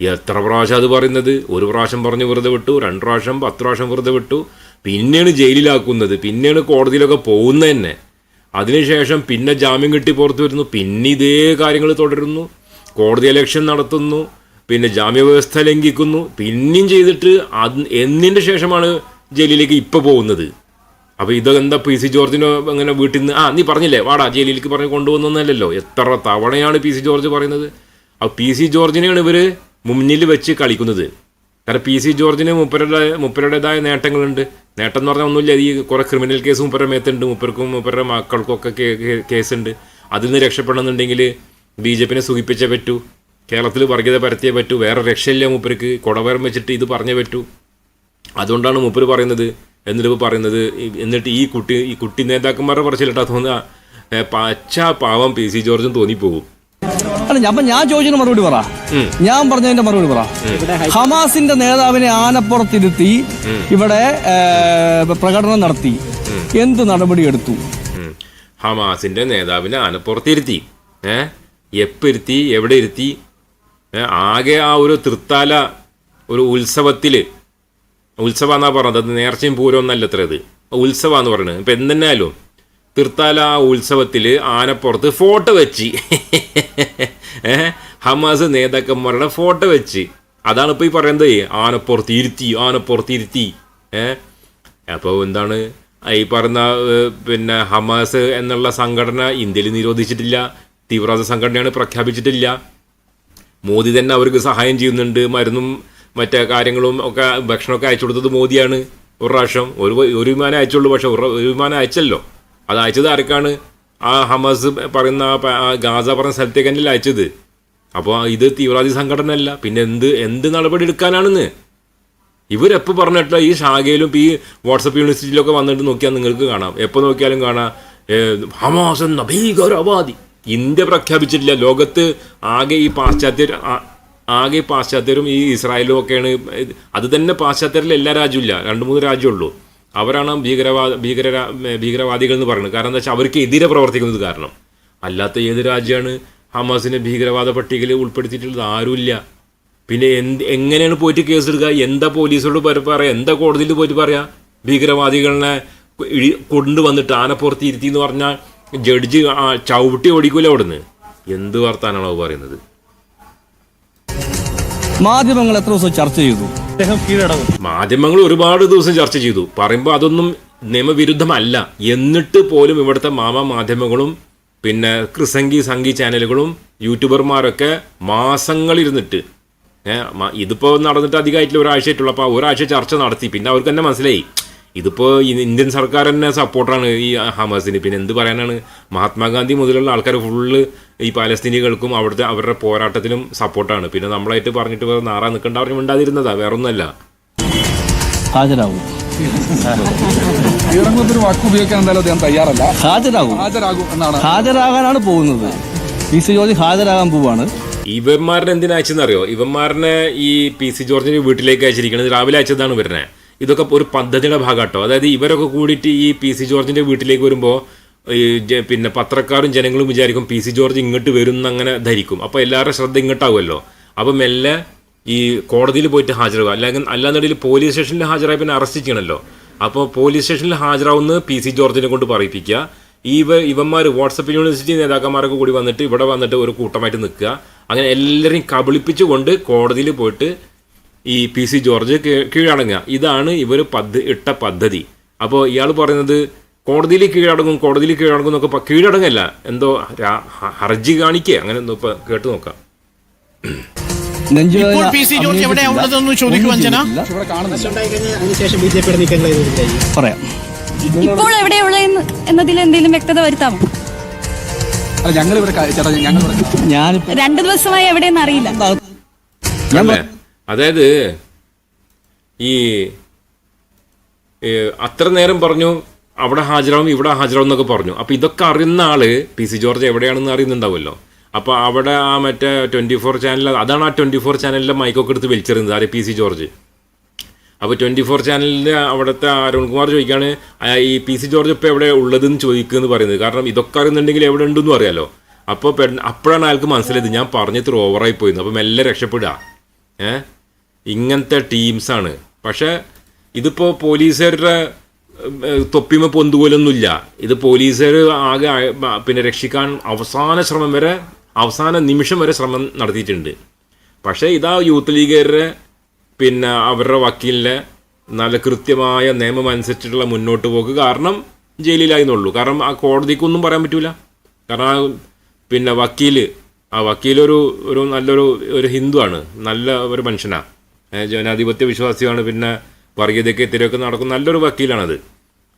എത്ര പ്രാവശ്യം അത് പറയുന്നത്? ഒരു പ്രാവശ്യം പറഞ്ഞ് വെറുതെ വിട്ടു രണ്ട് പ്രാവശ്യം പത്ത് പ്രാവശ്യം വെറുതെ വിട്ടു. പിന്നെയാണ് ജയിലിലാക്കുന്നത്. പിന്നെയാണ് കോടതിയിലൊക്കെ പോകുന്നത് തന്നെ. അതിനുശേഷം പിന്നെ ജാമ്യം കിട്ടി പുറത്തു വരുന്നു. പിന്നെ ഇതേ കാര്യങ്ങൾ തുടരുന്നു. കോടതി ഇലക്ഷൻ നടത്തുന്നു. പിന്നെ ജാമ്യവ്യവസ്ഥ ലംഘിക്കുന്നു. പിന്നെയും ചെയ്തിട്ട് അത് എന്നിന്റെ ശേഷമാണ് ജയിലിലേക്ക് ഇപ്പോൾ പോകുന്നത്. അപ്പോൾ ഇതെന്താ പി സി ജോർജിനോ അങ്ങനെ വീട്ടിൽ നിന്ന് ആ നീ പറഞ്ഞില്ലേ? വാടാ ജയിലിലേക്ക് പറഞ്ഞ് കൊണ്ടുവന്നല്ലോ എത്ര തവണയാണ് പി സി ജോർജ് പറയുന്നത്? ആ പി സി ജോർജിനെയാണ് ഇവർ മുന്നിൽ വെച്ച് കളിക്കുന്നത്. കാരണം പി സി ജോർജിന് മുപ്പരുടെ മുപ്പരുടേതായ നേട്ടങ്ങളുണ്ട്. നേട്ടം എന്ന് പറഞ്ഞാൽ ഒന്നുമില്ല. ഈ കുറേ ക്രിമിനൽ കേസ് മുപ്പരുടെ മേത്തുണ്ട്. മുപ്പർക്കും മുപ്പരുടെ മക്കൾക്കും ഒക്കെ ഉണ്ട് കേ- കേസുണ്ട്. അതിൽ നിന്ന് രക്ഷപ്പെടണമെന്നുണ്ടെങ്കിൽ ബി ജെ പിനെ സുഖിപ്പിച്ചേ പറ്റൂ. കേരളത്തിൽ വർഗീയത പരത്തിയേ പറ്റൂ. വേറെ രക്ഷയില്ല മൂപ്പർക്ക്. കുടവരം വെച്ചിട്ട് ഇത് പറഞ്ഞേ പറ്റൂ. അതുകൊണ്ടാണ് മൂപ്പര് പറയുന്നത് എന്നിട്ട് പറയുന്നത് എന്നിട്ട് ഈ കുട്ടി ഈ കുട്ടി നേതാക്കന്മാരുടെ പറച്ചിലിട്ടാ തോന്നുക പച്ച പാവം പി സി ജോർജും തോന്നിപ്പോകും അല്ല അപ്പൊ ഞാൻ ചോദിച്ചതിന് മറുപടി പറ. ഞാൻ പറഞ്ഞതിന്റെ മറുപടി പറ. ഹമാസിന്റെ നേതാവിനെ ആനപ്പുറത്തിരുത്തി ഇവിടെ പ്രകടനം നടത്തി. എന്ത് നടപടി എടുത്തു ഹമാസിന്റെ നേതാവിനെ ആനപ്പുറത്തിരുത്തി. ഏ എപ്പിരുത്തി എവിടെ ഇരുത്തി ആകെ ആ ഒരു തൃത്താല ഒരു ഉത്സവത്തിൽ ഉത്സവം പറഞ്ഞത്? അത് നേർച്ചയും പൂരം അല്ല അത്ര ഇത്. ഉത്സവം എന്ന് പറയുന്നത് ഇപ്പം എന്തെന്നാലും തീർത്താല ഉത്സവത്തിൽ ആനപ്പുറത്ത് ഫോട്ടോ വെച്ച്. <laughs> ഹമാസ് നേതാക്കന്മാരുടെ ഫോട്ടോ വെച്ച്. അതാണ് ഇപ്പോൾ ഈ പറയുന്നത് ആനപ്പുറത്ത് ഇരുത്തി ആനപ്പുറത്ത് ഇരുത്തി. ഏഹ്? അപ്പോൾ എന്താണ്? ഈ പറഞ്ഞ പിന്നെ ഹമാസ് എന്നുള്ള സംഘടന ഇന്ത്യയിൽ നിരോധിച്ചിട്ടില്ല. തീവ്രവാദ സംഘടനയാണ് പ്രഖ്യാപിച്ചിട്ടില്ല. മോദി തന്നെ അവർക്ക് സഹായം ചെയ്യുന്നുണ്ട്. മരുന്നും മറ്റേ കാര്യങ്ങളും ഒക്കെ ഭക്ഷണമൊക്കെ അയച്ചു കൊടുത്തത് മോദിയാണ്. ഒരു പ്രാവശ്യം ഒരു ഒരു വിമാനം അയച്ചുള്ളൂ പക്ഷെ ഒരു വിമാനം അയച്ചല്ലോ. അത് അയച്ചത് ആർക്കാണ്? ആ ഹമസ് പറയുന്ന ഗാസ പറഞ്ഞ സ്ഥലത്തേക്ക് തന്നെ അയച്ചത്. അപ്പോൾ ഇത് തീവ്രവാദി സംഘടന അല്ല പിന്നെ എന്ത് എന്ത് നടപടി എടുക്കാനാണെന്ന്? ഇവരെപ്പോൾ പറഞ്ഞിട്ടില്ല ഈ ശാഖയിലും ഈ വാട്സപ്പ് യൂണിവേഴ്സിറ്റിയിലൊക്കെ വന്നിട്ട് നോക്കിയാൽ നിങ്ങൾക്ക് കാണാം. എപ്പോൾ നോക്കിയാലും കാണാം. ഹമാസ് എന്ന ഭീകരവാദി. ഇന്ത്യ പ്രഖ്യാപിച്ചിട്ടില്ല. ലോകത്ത് ആകെ ഈ പാശ്ചാത്യർ ആ- ആകെ പാശ്ചാത്യരും ഈ ഇസ്രായേലും ഒക്കെയാണ്. അത് തന്നെ പാശ്ചാത്യരിൽ എല്ലാ രാജ്യവും ഇല്ല. രണ്ട് മൂന്ന് രാജ്യമുള്ളൂ അവരാണ് ഭീകരവാദ ഭീകര ഭീകരവാദികൾ എന്ന് പറയുന്നത്. കാരണം എന്താ വെച്ചാൽ അവർക്ക് എതിരെ പ്രവർത്തിക്കുന്നത് കാരണം. അല്ലാത്ത ഏത് രാജ്യമാണ് ഹമാസിനെ ഭീകരവാദ പട്ടികയിൽ ഉൾപ്പെടുത്തിയിട്ടുള്ളത്? ആരുമില്ല. പിന്നെ എന്ത് എങ്ങനെയാണ് പോയിട്ട് കേസ് എടുക്കുക? എന്താ പോലീസോട് പറയുക പറയാ? എന്താ കോടതിയിൽ പോയിട്ട് പറയാ? ഭീകരവാദികളെ കൊണ്ടുവന്നിട്ട് ആനപ്പുറത്ത് എന്ന് പറഞ്ഞാൽ ജഡ്ജി ചവിട്ടി ഓടിക്കൂല അവിടുന്ന്. എന്ത് വർത്താനാണോ പറയുന്നത്? മാധ്യമങ്ങൾ എത്ര ദിവസം ചർച്ച ചെയ്തു? അദ്ദേഹം മാധ്യമങ്ങൾ ഒരുപാട് ദിവസം ചർച്ച ചെയ്തു. പറയുമ്പോൾ അതൊന്നും നിയമവിരുദ്ധമല്ല. എന്നിട്ട് പോലും ഇവിടുത്തെ മാമ മാധ്യമങ്ങളും പിന്നെ ക്രിസംഗി സംഗി ചാനലുകളും യൂട്യൂബർമാരൊക്കെ മാസങ്ങളിരുന്നിട്ട് ഏഹ് മ- ഇതിപ്പോ നടന്നിട്ട് അധികമായിട്ടുള്ള ഒരാഴ്ചയായിട്ടുള്ളൂ. അപ്പോൾ ഒരാഴ്ച ചർച്ച നടത്തി. പിന്നെ അവർക്ക് തന്നെ മനസ്സിലായി. ഇതിപ്പോ ഈ ഇന്ത്യൻ സർക്കാർ തന്നെ സപ്പോർട്ടാണ് ഈ ഹമാസിന്. പിന്നെ എന്ത് പറയാനാണ്? മഹാത്മാഗാന്ധി മുതലുള്ള ആൾക്കാർ ഫുള്ള് ഈ പാലസ്തീനികൾക്കും അവിടുത്തെ അവരുടെ പോരാട്ടത്തിലും സപ്പോർട്ടാണ് പിന്നെ നമ്മളായിട്ട് പറഞ്ഞിട്ട് വേറെ നാറാ നിൽക്കേണ്ട അവർ മിണ്ടാതിരുന്നതാ വേറൊന്നല്ല ഹാജരാകും കീഴടങ്ങുന്നൊരു വാക്ക് ഉപയോഗിക്കാൻ എന്തായാലും അദ്ദേഹം തയ്യാറല്ല. ഹാജരാകും ഹാജരാകും എന്നാണ്. ഹാജരാകാനാണ് പോകുന്നത്. പി സി ജോർജ് ഹാജരാകാൻ പോവാണ്. ഇവന്മാരനെ എന്തിനാ അയച്ചെന്നറിയോ? ഇവന്മാരനെ ഈ പി സി ജോർജിന്റെ വീട്ടിലേക്ക് അയച്ചിരിക്കുന്നത് രാവിലെ അയച്ചതാണ് വരുന്നത് ഇതൊക്കെ ഒരു പദ്ധതിയുടെ ഭാഗമാട്ടോ അതായത് ഇവരൊക്കെ കൂടിയിട്ട് ഈ പി സി ജോർജിന്റെ വീട്ടിലേക്ക് വരുമ്പോൾ ഈ പിന്നെ പത്രക്കാരും ജനങ്ങളും വിചാരിക്കും പി സി ജോർജ് ഇങ്ങോട്ട് വരും എന്നങ്ങനെ ധരിക്കും. അപ്പോൾ എല്ലാവരുടെ ശ്രദ്ധ ഇങ്ങോട്ടാവുമല്ലോ. അപ്പം മെല്ലെ ഈ കോടതിയിൽ പോയിട്ട് ഹാജരാകുക. അല്ലെങ്കിൽ അല്ലാന്നുണ്ടെങ്കിൽ പോലീസ് സ്റ്റേഷനിൽ ഹാജരായി പിന്നെ അറസ്റ്റ് ചെയ്യണമല്ലോ അപ്പോൾ പോലീസ് സ്റ്റേഷനിൽ ഹാജരാവുന്ന പി സി ജോർജിനെ കൊണ്ട് പറയിപ്പിക്കുക. ഈ ഇവ ഇവന്മാർ വാട്സപ്പ് യൂണിവേഴ്സിറ്റി നേതാക്കന്മാരൊക്കെ കൂടി വന്നിട്ട് ഇവിടെ വന്നിട്ട് ഒരു കൂട്ടമായിട്ട് നിൽക്കുക. അങ്ങനെ എല്ലാവരെയും കബളിപ്പിച്ചുകൊണ്ട് കോടതിയിൽ പോയിട്ട് ഈ പി സി ജോർജ് കീഴടങ്ങുക. ഇതാണ് ഇവർ പദ്ധ ഇട്ട പദ്ധതി. അപ്പോൾ ഇയാൾ പറയുന്നത് കോടതിയിൽ കീഴടങ്ങും കോടതിയിൽ കീഴടങ്ങും എന്നൊക്കെ കീഴടങ്ങല്ല. എന്തോ ഹർജി കാണിക്കേ. അങ്ങനെ എന്തോ ഇപ്പൊ കേട്ട് നോക്കാം. ഇപ്പോൾ പി സി ജോർജ് എവിടെയാ. ഉള്ളതെന്ന് ചോദിക്കൂ അഞ്ജന. പറയാം. ഇപ്പോൾ എന്നതിൽ എന്തെങ്കിലും വ്യക്തത വരുത്താമോ? ഞാനിപ്പോ രണ്ടു ദിവസമായി എവിടെയെന്ന് അറിയില്ല. അതായത് ഈ അത്ര നേരം പറഞ്ഞു അവിടെ ഹാജരാവും ഇവിടെ ഹാജരാവും എന്നൊക്കെ പറഞ്ഞു. അപ്പോൾ ഇതൊക്കെ അറിയുന്ന ആൾ പി സി ജോർജ് എവിടെയാണെന്ന് അറിയുന്നുണ്ടാവുമല്ലോ. അപ്പോൾ അവിടെ ആ മറ്റേ ട്വന്റി ഫോർ ചാനൽ അതാണ് ആ ട്വന്റി ഫോർ ചാനലിലെ മൈക്കൊക്കെ എടുത്ത് വലിച്ചെറിയുന്നത് ആര്? P C George. അപ്പോൾ ട്വന്റി ഫോർ ചാനലിന്റെ അവിടുത്തെ അരുൺകുമാർ ചോദിക്കുകയാണ് ഈ പി സി ജോർജ് ഇപ്പോൾ എവിടെ ഉള്ളതെന്ന് ചോദിക്കുമെന്ന് പറയുന്നത്. കാരണം ഇതൊക്കെ അറിയുന്നുണ്ടെങ്കിൽ എവിടെ ഉണ്ടെന്ന് അറിയാലോ. അപ്പോൾ അപ്പോഴാണ് അയാൾക്ക് മനസ്സിലായത് ഞാൻ പറഞ്ഞിട്ട് ഓവറായി പോയിരുന്നു അപ്പോൾ മെല്ലെ രക്ഷപ്പെടുക. ഏ? ഇങ്ങനത്തെ ടീംസാണ്. പക്ഷേ ഇതിപ്പോൾ പോലീസുകാരുടെ തൊപ്പിമ പൊന്തുപോലൊന്നുമില്ല. ഇത് പോലീസുകാർ ആകെ പിന്നെ രക്ഷിക്കാൻ അവസാന ശ്രമം വരെ അവസാന നിമിഷം വരെ ശ്രമം നടത്തിയിട്ടുണ്ട്. പക്ഷേ ഇതാ യൂത്ത് ലീഗുകാരുടെ പിന്നെ അവരുടെ വക്കീലിന്റെ നല്ല കൃത്യമായ നിയമം അനുസരിച്ചിട്ടുള്ള മുന്നോട്ട് പോക്ക് കാരണം ജയിലിലായിരുന്നുള്ളൂ കാരണം ആ കോടതിക്കൊന്നും പറയാൻ പറ്റൂല. കാരണം ആ പിന്നെ വക്കീൽ ആ വക്കീലൊരു ഒരു നല്ലൊരു ഒരു ഹിന്ദുവാണ്. നല്ല ഒരു മനുഷ്യനാണ് ജനാധിപത്യ വിശ്വാസിയാണ് പിന്നെ വർഗീയതയ്ക്ക് എതിരൊക്കെ നടക്കുന്ന നല്ലൊരു വക്കീലാണത്.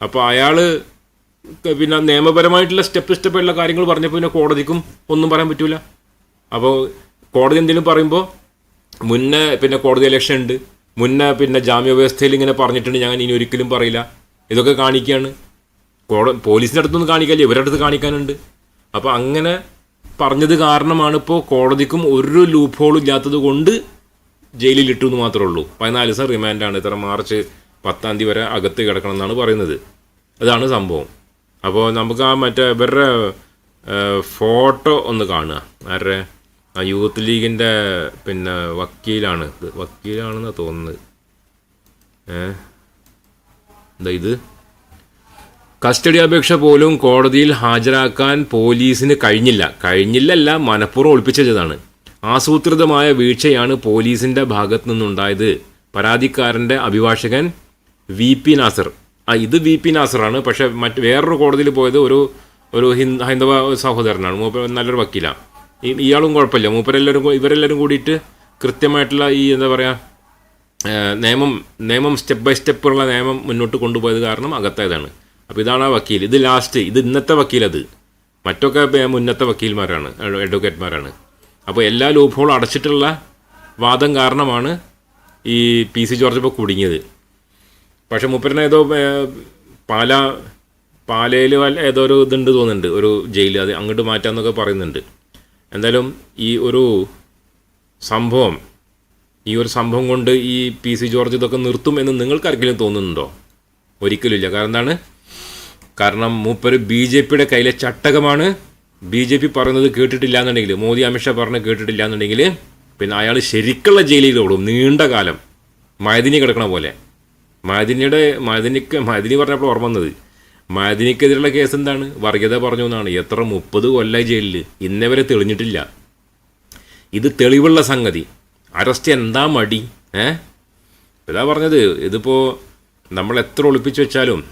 അപ്പോൾ അയാൾ പിന്നെ നിയമപരമായിട്ടുള്ള സ്റ്റെപ്പ് സ്റ്റെപ്പായിട്ടുള്ള കാര്യങ്ങൾ പറഞ്ഞപ്പോൾ പിന്നെ കോടതിക്കും ഒന്നും പറയാൻ പറ്റൂല. അപ്പോൾ കോടതി എന്തെങ്കിലും പറയുമ്പോൾ മുന്നേ പിന്നെ കോടതി ഇലക്ഷൻ ഉണ്ട്. മുന്നേ പിന്നെ ജാമ്യ വ്യവസ്ഥയിൽ ഇങ്ങനെ പറഞ്ഞിട്ടുണ്ട് ഞാൻ ഇനി ഒരിക്കലും പറയില്ല. ഇതൊക്കെ കാണിക്കുകയാണ് കോട പോലീസിന്റെ അടുത്തൊന്നും കാണിക്കാനില്ല ഇവരുടെ അടുത്ത് കാണിക്കാനുണ്ട്. അപ്പോൾ അങ്ങനെ പറഞ്ഞത് കാരണമാണ് ഇപ്പോൾ കോടതിക്കും ഒരു ലൂപ്പ് ഹോളും ഇല്ലാത്തത് കൊണ്ട് ജയിലിൽ ഇട്ടു എന്ന് മാത്രമേ ഉള്ളൂ. പതിനാല് ദിവസം റിമാൻഡാണ് ഇത്ര മാർച്ച് പത്താം തീയതി വരെ അകത്ത് കിടക്കണം എന്നാണ് പറയുന്നത്. അതാണ് സംഭവം. അപ്പോൾ നമുക്ക് ആ മറ്റേ ഇവരുടെ ഫോട്ടോ ഒന്ന് കാണുക. ആരുടെ? ആ യൂത്ത് ലീഗിന്റെ പിന്നെ വക്കീലാണ്. ഇത് വക്കീലാണെന്ന് തോന്നുന്നത്. ഏ? എന്താ ഇത്? കസ്റ്റഡി അപേക്ഷ പോലും കോടതിയിൽ ഹാജരാക്കാൻ പോലീസിന് കഴിഞ്ഞില്ല. കഴിഞ്ഞില്ലല്ല മനഃപൂർവം ഒളിപ്പിച്ചതാണ്. ആസൂത്രിതമായ വീഴ്ചയാണ് പോലീസിന്റെ ഭാഗത്തു നിന്നുണ്ടായത്. പരാതിക്കാരന്റെ അഭിഭാഷകൻ വി പി നാസർ. ആ ഇത് വി പി നാസറാണ്. പക്ഷേ മറ്റ് വേറൊരു കോടതിയിൽ പോയത് ഒരു ഒരു ഹിന്ദ് ഹൈന്ദവ സഹോദരനാണ്. മൂപ്പ നല്ലൊരു വക്കീലാണ് ഇയാളും കുഴപ്പമില്ല. മൂപ്പരെല്ലാവരും ഇവരെല്ലാവരും കൂടിയിട്ട് കൃത്യമായിട്ടുള്ള ഈ എന്താ പറയുക നിയമം നിയമം സ്റ്റെപ്പ് ബൈ സ്റ്റെപ്പുള്ള നിയമം മുന്നോട്ട് കൊണ്ടുപോയത് കാരണം അകത്തായതാണ്. അപ്പോൾ ഇതാണ് ആ വക്കീൽ. ഇത് ലാസ്റ്റ്. ഇത് ഇന്നത്തെ വക്കീലത്. മറ്റൊക്കെ മുന്നത്തെ വക്കീൽമാരാണ് അഡ്വക്കേറ്റ്മാരാണ്. അപ്പോൾ എല്ലാ ലൂപ്പ് ഹോളും അടച്ചിട്ടുള്ള വാദം കാരണമാണ് ഈ പി സി ജോർജ് ഇപ്പോൾ കുടുങ്ങിയത്. പക്ഷെ മൂപ്പരനെ ഏതോ പാല പാലയിൽ ഏതോ ഒരു ഇതുണ്ട് തോന്നുന്നുണ്ട്. ഒരു ജയിൽ അത് അങ്ങോട്ട് മാറ്റാമെന്നൊക്കെ പറയുന്നുണ്ട്. എന്തായാലും ഈ ഒരു സംഭവം ഈ ഒരു സംഭവം കൊണ്ട് ഈ പി സി ജോർജ് ഇതൊക്കെ നിർത്തും എന്ന് നിങ്ങൾക്ക് ആർക്കെങ്കിലും തോന്നുന്നുണ്ടോ ഒരിക്കലുമില്ല കാരണം എന്താണ്? കാരണം മൂപ്പര് ബി ജെ പിയുടെ കയ്യിലെ ചട്ടകമാണ്. ബി ജെ പി പറയുന്നത് കേട്ടിട്ടില്ല എന്നുണ്ടെങ്കിൽ മോദി അമിത്ഷാ പറഞ്ഞ് കേട്ടിട്ടില്ല എന്നുണ്ടെങ്കിൽ പിന്നെ അയാൾ ശരിക്കുള്ള ജയിലിൽ ഓടും നീണ്ട കാലം മയദിനി കിടക്കണ പോലെ. മയദിനിയുടെ മയദിനിക്ക് മയദിനി പറഞ്ഞപ്പോൾ ഓർമ്മ വന്നത്. മയദിനിക്കെതിരെയുള്ള കേസ് എന്താണ്? വർഗീയത പറഞ്ഞു എന്നാണ്. എത്ര മുപ്പത് കൊല്ല ജയിലിൽ ഇന്നേ വരെ തെളിഞ്ഞിട്ടില്ല. ഇത് തെളിവുള്ള സംഗതി. അറസ്റ്റ് എന്താ മടി? ഏ? ഇതാ പറഞ്ഞത്. ഇതിപ്പോൾ നമ്മൾ എത്ര ഒളിപ്പിച്ചു വെച്ചാലും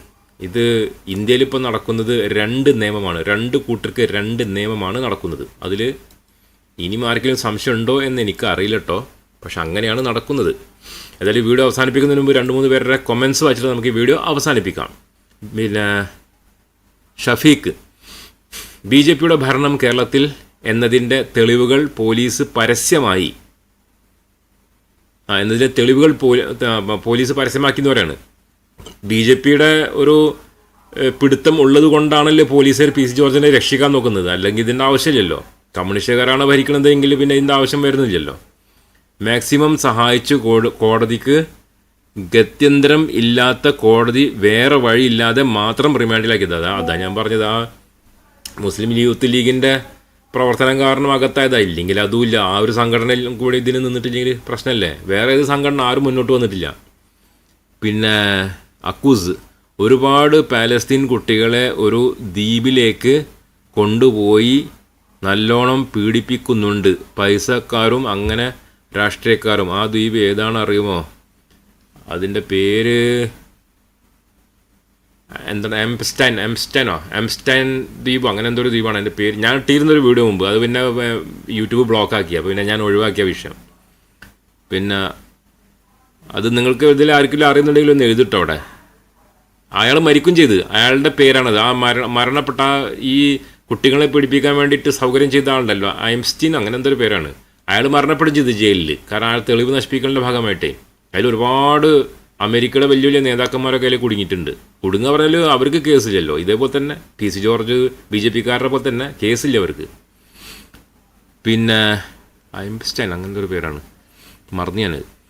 ഇത് ഇന്ത്യയിൽ ഇപ്പം നടക്കുന്നത് രണ്ട് നിയമമാണ്. രണ്ട് കൂട്ടർക്ക് രണ്ട് നിയമമാണ് നടക്കുന്നത്. അതിൽ ഇനി ആർക്കെങ്കിലും സംശയം ഉണ്ടോ എന്ന് എനിക്ക് അറിയില്ല കേട്ടോ പക്ഷെ അങ്ങനെയാണ് നടക്കുന്നത്. ഏതായാലും വീഡിയോ അവസാനിപ്പിക്കുന്നതിന് മുമ്പ് രണ്ട് മൂന്ന് പേരുടെ കൊമൻസ് വായിച്ചിട്ട് നമുക്ക് ഈ വീഡിയോ അവസാനിപ്പിക്കാം. പിന്നെ ഷഫീഖ് ബി ജെ പിയുടെ ഭരണം കേരളത്തിൽ എന്നതിന്റെ തെളിവുകൾ പോലീസ് പരസ്യമായി. ആ എന്നതിന്റെ തെളിവുകൾ പോലീസ് പരസ്യമാക്കി എന്ന് പരസ്യമാക്കുന്നവരാണ് ബി ജെ പിയുടെ ഒരു പിടുത്തം ഉള്ളത് കൊണ്ടാണല്ലോ പോലീസുകാർ പി സി ജോർജിനെ രക്ഷിക്കാൻ നോക്കുന്നത്? അല്ലെങ്കിൽ ഇതിന്റെ ആവശ്യമില്ലല്ലോ. കമ്മ്യൂണിസ്റ്റുകാരാണ് ഭരിക്കണതെങ്കിൽ പിന്നെ ഇതിന്റെ ആവശ്യം വരുന്നില്ലല്ലോ. മാക്സിമം സഹായിച്ചു കോടതിക്ക് ഗത്യന്തരം ഇല്ലാത്ത കോടതി വേറെ വഴിയില്ലാതെ മാത്രം റിമാൻഡിലാക്കിയത്. അതാ അതാ ഞാൻ പറഞ്ഞത്. ആ മുസ്ലിം യൂത്ത് ലീഗിന്റെ പ്രവർത്തനം കാരണം അകത്തായതാ ഇല്ലെങ്കിൽ അതുമില്ല. ആ ഒരു സംഘടനയിൽ കൂടി ഇതിന് നിന്നിട്ടില്ലെങ്കിൽ പ്രശ്നമല്ലേ? വേറെ ഏത് സംഘടന ആരും മുന്നോട്ട് വന്നിട്ടില്ല. പിന്നെ അക്കൂസ് ഒരുപാട് പാലസ്തീൻ കുട്ടികളെ ഒരു ദ്വീപിലേക്ക് കൊണ്ടുപോയി നല്ലോണം പീഡിപ്പിക്കുന്നുണ്ട്. പൈസക്കാരും അങ്ങനെ രാഷ്ട്രീയക്കാരും. ആ ദ്വീപ് ഏതാണ് അറിയുമോ അതിന്റെ പേര് എന്താണ്? എംസ്റ്റൈൻ എംസ്റ്റൈനോ? എംസ്റ്റൈൻ ദ്വീപ്? അങ്ങനെ എന്തോ ഒരു ദ്വീപാണ് എന്റെ പേര്. ഞാൻ ഇട്ടിരുന്നൊരു വീഡിയോ മുമ്പ്. അത് പിന്നെ യൂട്യൂബ് ബ്ലോക്കാക്കി. അപ്പോൾ പിന്നെ ഞാൻ ഒഴിവാക്കിയ വിഷയം. പിന്നെ അത് നിങ്ങൾക്ക് ഇതിൽ ആർക്കെങ്കിലും അറിയുന്നുണ്ടെങ്കിൽ ഒന്ന് എഴുതിട്ടോ അവിടെ. അയാൾ മരിക്കും ചെയ്ത്. അയാളുടെ പേരാണത്. ആ മര മരണപ്പെട്ട ഈ കുട്ടികളെ പീഡിപ്പിക്കാൻ വേണ്ടിയിട്ട് സൗകര്യം ചെയ്ത ആളുണ്ടല്ലോ. ഐംസ്റ്റീൻ അങ്ങനെ എന്തൊരു പേരാണ്. അയാൾ മരണപ്പെടും ചെയ്ത് ജയിലിൽ. കാരണം അയാൾ തെളിവ് നശിപ്പിക്കലിന്റെ ഭാഗമായിട്ടേ. അതിൽ ഒരുപാട് അമേരിക്കയുടെ വലിയ വലിയ നേതാക്കന്മാരൊക്കെ അതിൽ കുടുങ്ങിയിട്ടുണ്ട്. കുടുങ്ങ പറഞ്ഞാൽ അവർക്ക് കേസില്ലല്ലോ. ഇതേപോലെ തന്നെ P C George B J പിക്കാരുടെ പോലെ തന്നെ കേസില്ല അവർക്ക്. പിന്നെ ഐംസ്റ്റൈൻ അങ്ങനത്തെ ഒരു പേരാണ്. മറന്നു ഞാനത്.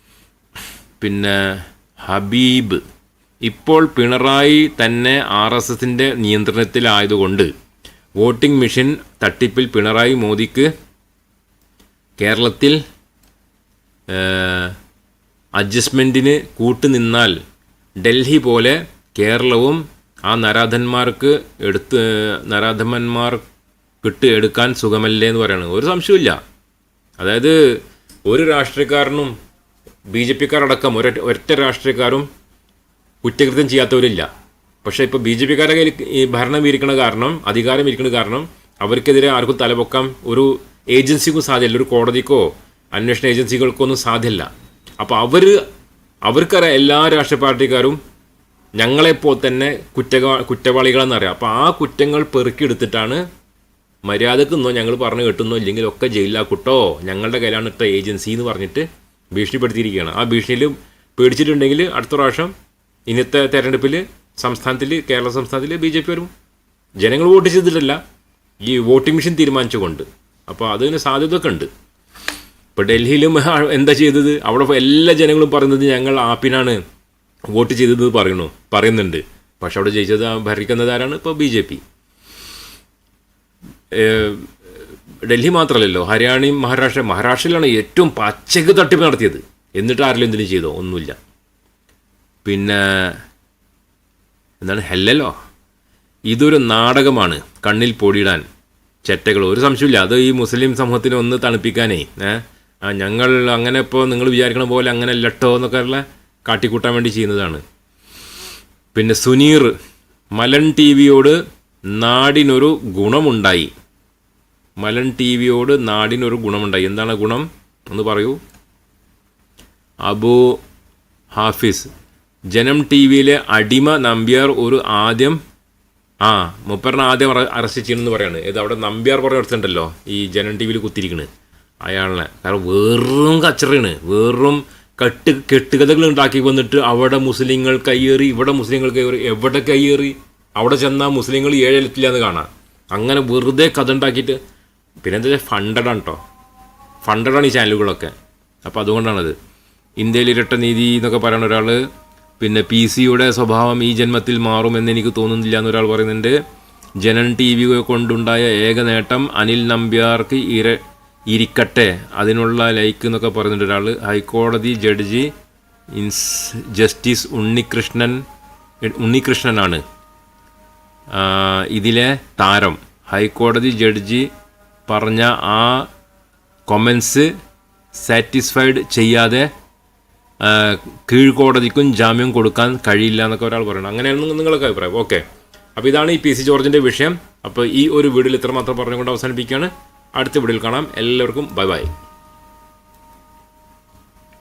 പിന്നെ ഹബീബ്. ഇപ്പോൾ പിണറായി തന്നെ ആർ എസ് എസിന്റെ നിയന്ത്രണത്തിലായതുകൊണ്ട് വോട്ടിംഗ് മെഷീൻ തട്ടിപ്പിൽ പിണറായി മോദിക്ക് കേരളത്തിൽ അഡ്ജസ്റ്റ്മെന്റിന് കൂട്ടുനിന്നാൽ ഡൽഹി പോലെ കേരളവും ആ നരാധന്മാർക്ക് എടുത്ത് നരാധമന്മാർ കിട്ട് എടുക്കാൻ സുഖമല്ലേ എന്ന് പറയുന്നത് ഒരു സംശയമില്ല അതായത് ഒരു രാഷ്ട്രീയക്കാരനും ബി ജെ പിക്കാരടക്കം ഒരൊറ്റ ഒറ്റ രാഷ്ട്രീയക്കാരും കുറ്റകൃത്യം ചെയ്യാത്തവരില്ല. പക്ഷേ ഇപ്പോൾ ബി ജെ പിക്കാരുടെ ഈ ഭരണം ഇരിക്കുന്ന കാരണം അധികാരം ഇരിക്കുന്ന കാരണം അവർക്കെതിരെ ആർക്കും തലപൊക്കാൻ ഒരു ഏജൻസിക്കും സാധ്യമല്ല ഒരു കോടതിക്കോ അന്വേഷണ ഏജൻസികൾക്കോ ഒന്നും സാധ്യമല്ല അപ്പോൾ അവർ അവർക്കറിയാം എല്ലാ രാഷ്ട്രീയ പാർട്ടിക്കാരും ഞങ്ങളെപ്പോൾ തന്നെ കുറ്റക കുറ്റവാളികളെന്നറിയാം അപ്പോൾ ആ കുറ്റങ്ങൾ പെറുക്കിയെടുത്തിട്ടാണ് മര്യാദക്കെന്നോ ഞങ്ങൾ പറഞ്ഞു കെട്ടുന്നോ ഇല്ലെങ്കിൽ ഒക്കെ ജയിലിലാക്കുട്ടോ. ഞങ്ങളുടെ കയ്യിലാണ് ഇട്ട ഏജൻസി എന്ന് പറഞ്ഞിട്ട് ഭീഷണിപ്പെടുത്തിയിരിക്കുകയാണ്. ആ ഭീഷണിയിൽ പേടിച്ചിട്ടുണ്ടെങ്കിൽ അടുത്ത പ്രാവശ്യം ഇന്നത്തെ തെരഞ്ഞെടുപ്പിൽ സംസ്ഥാനത്തിൽ കേരള സംസ്ഥാനത്തിൽ ബി ജെ പി വരും ജനങ്ങൾ വോട്ട് ചെയ്തിട്ടില്ല. ഈ വോട്ടിംഗ് മെഷീൻ തീരുമാനിച്ചുകൊണ്ട്. അപ്പോൾ അതിന് സാധ്യതയൊക്കെ ഉണ്ട്. ഇപ്പോൾ ഡൽഹിയിലും എന്താ ചെയ്തത്? അവിടെ എല്ലാ ജനങ്ങളും പറയുന്നത് ഞങ്ങൾ ആപ്പിനാണ് വോട്ട് ചെയ്തത് പറയണു പറയുന്നുണ്ട്. പക്ഷെ അവിടെ ജയിച്ചത് ഭരിക്കുന്നതാരാണ് ഇപ്പോൾ ബി ജെ പി. ഡൽഹി മാത്രമല്ലല്ലോ ഹരിയാനയും മഹാരാഷ്ട്ര മഹാരാഷ്ട്രയിലാണ് ഏറ്റവും പച്ചക്ക് തട്ടിപ്പ് നടത്തിയത്. എന്നിട്ട് ആരെങ്കിലും എന്തിനും ചെയ്തോ? ഒന്നുമില്ല. പിന്നെ എന്താണ് ഹെല്ലല്ലോ ഇതൊരു നാടകമാണ്. കണ്ണിൽ പൊടിയിടാൻ. ചെറ്റകൾ ഒരു സംശയമില്ല അത് ഈ മുസ്ലിം സമൂഹത്തിനെ ഒന്ന് തണുപ്പിക്കാനേ. ആ ഞങ്ങൾ അങ്ങനെ ഇപ്പോൾ നിങ്ങൾ വിചാരിക്കണ പോലെ അങ്ങനെ ലട്ടോ എന്നൊക്കെ ഉള്ള കാട്ടിക്കൂട്ടാൻ വേണ്ടി ചെയ്യുന്നതാണ്. പിന്നെ സുനീർ മലൻ ടി വിയോട് നാടിനൊരു ഗുണമുണ്ടായി. മലൻ ടി വിയോട് നാടിനൊരു ഗുണമുണ്ടായി. എന്താണ് ഗുണം? എന്ന് പറയൂ. അബു ഹാഫിസ് ജനം ടി വിയിലെ അടിമ നമ്പ്യാർ ഒരു ആദ്യം ആ മുപ്പറിനെ ആദ്യം അറ- അറസ്റ്റ് ചെയ്യണമെന്ന് പറയാണ്. ഇത് അവിടെ നമ്പ്യാർ പറഞ്ഞ അടുത്തുണ്ടല്ലോ ഈ ജനം ടി വിയിൽ കുത്തിരിക്കണ് അയാളെ കാരണം വെറും കച്ചറയാണ്. വെറും കെട്ട് കെട്ടുകഥകൾ ഉണ്ടാക്കി വന്നിട്ട് അവിടെ മുസ്ലിങ്ങൾ കയ്യേറി ഇവിടെ മുസ്ലിങ്ങൾ കയ്യേറി എവിടെ കയ്യേറി അവിടെ ചെന്നാൽ മുസ്ലിങ്ങൾ ഏഴെത്തില്ല എന്ന് കാണാം. അങ്ങനെ വെറുതെ കഥ ഉണ്ടാക്കിയിട്ട് പിന്നെ എന്താ വെച്ചാൽ ഫണ്ടഡാണ് കേട്ടോ ഫണ്ടഡാണ് ഈ ചാനലുകളൊക്കെ അപ്പോൾ അതുകൊണ്ടാണത്. ഇന്ത്യയിൽ ഇരട്ട നീതി എന്നൊക്കെ പറയുന്ന ഒരാൾ പിന്നെ പി സിയുടെ സ്വഭാവം ഈ ജന്മത്തിൽ മാറുമെന്ന് എനിക്ക് തോന്നുന്നില്ല എന്നൊരാൾ പറയുന്നുണ്ട്. ജനൻ ടി വി കൊണ്ടുണ്ടായ ഏക നേട്ടം അനിൽ നമ്പ്യാർക്ക് ഇര ഇരിക്കട്ടെ അതിനുള്ള ലൈക്ക് എന്നൊക്കെ പറയുന്നുണ്ട് ഒരാൾ ഹൈക്കോടതി ജഡ്ജി ഇൻസ് ജസ്റ്റിസ് ഉണ്ണികൃഷ്ണൻ ഉണ്ണികൃഷ്ണനാണ്. ഇതിലെ താരം. ഹൈക്കോടതി ജഡ്ജി പറഞ്ഞ ആ കൊമൻസ് സാറ്റിസ്ഫൈഡ് ചെയ്യാതെ കീഴ്ക്കോടതിക്കും ജാമ്യം കൊടുക്കാൻ കഴിയില്ല എന്നൊക്കെ ഒരാൾ പറയണം അങ്ങനെയാണ് നിങ്ങളൊക്കെ അഭിപ്രായം. ഓക്കെ അപ്പോൾ ഇതാണ് ഈ പി സി ജോർജിന്റെ വിഷയം. അപ്പോൾ ഈ ഒരു വീഡിയോയിൽ ഇത്രമാത്രം പറഞ്ഞുകൊണ്ട് അവസാനിപ്പിക്കുകയാണ്. അടുത്ത വീഡിയോയിൽ കാണാം. എല്ലാവർക്കും ബൈ ബൈ.